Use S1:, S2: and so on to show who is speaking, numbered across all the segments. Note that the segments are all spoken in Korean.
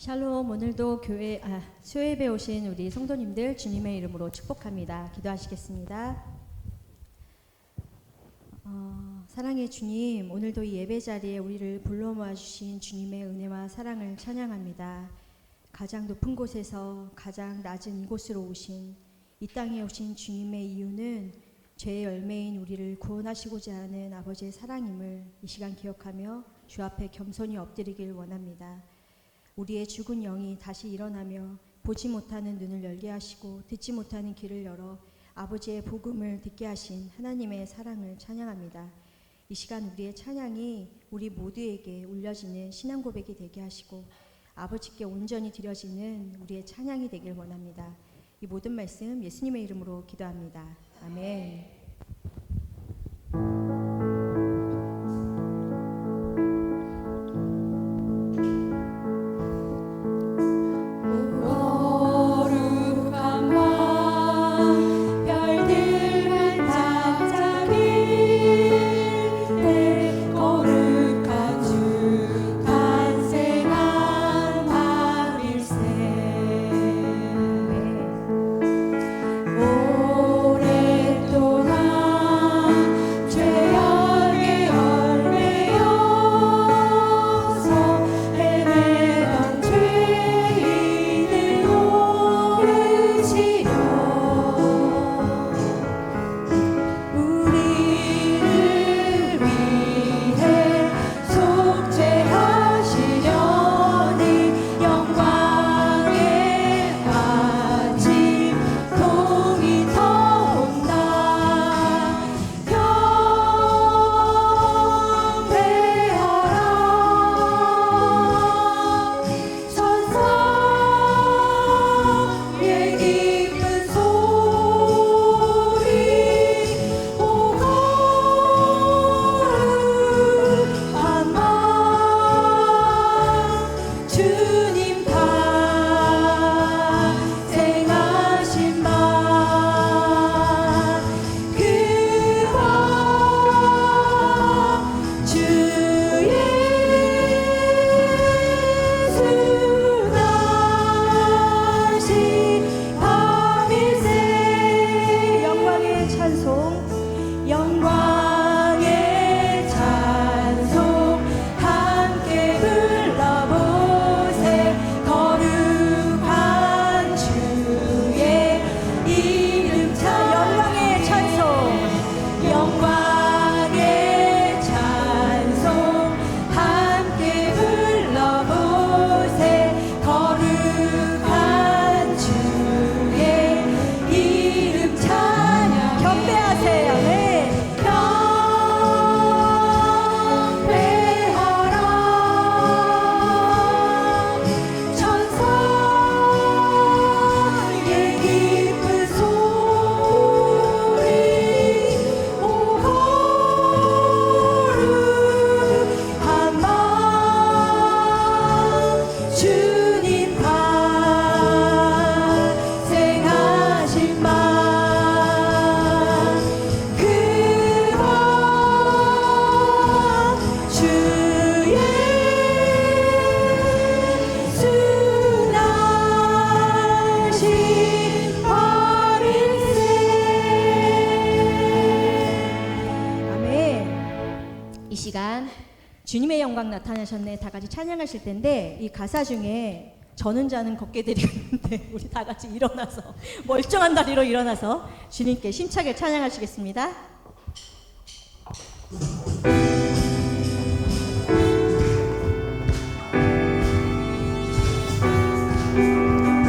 S1: 샬롬 오늘도 교회 아, 수요예배 오신 우리 성도님들 주님의 이름으로 축복합니다. 기도하시겠습니다. 어, 사랑의 주님 오늘도 이 예배 자리에 우리를 불러 모아 주신 주님의 은혜와 사랑을 찬양합니다. 가장 높은 곳에서 가장 낮은 이곳으로 오신 이 땅에 오신 주님의 이유는 죄의 열매인 우리를 구원하시고자 하는 아버지의 사랑임을 이 시간 기억하며 주 앞에 겸손히 엎드리길 원합니다. 우리의 죽은 영이 다시 일어나며 보지 못하는 눈을 열게 하시고 듣지 못하는 귀를 열어 아버지의 복음을 듣게 하신 하나님의 사랑을 찬양합니다. 이 시간 우리의 찬양이 우리 모두에게 울려지는 신앙 고백이 되게 하시고 아버지께 온전히 드려지는 우리의 찬양이 되길 원합니다. 이 모든 말씀 예수님의 이름으로 기도합니다. 아멘. 주님의
S2: 영광
S1: 나타나셨네 다 같이 찬양하실 텐데 이 가사 중에 저는 자는 걷게 드리는데 우리 다 같이 일어나서 멀쩡한 다리로 일어나서 주님께 심차게 찬양하시겠습니다.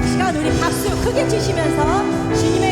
S1: 이 시간 우리 박수 크게 치시면서 주님의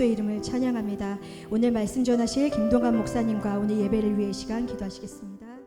S1: 그리스도의 이름을 찬양합니다. 오늘 말씀 전하실 김동관 목사님과 오늘 예배를 위해 이 시간 기도하시겠습니다.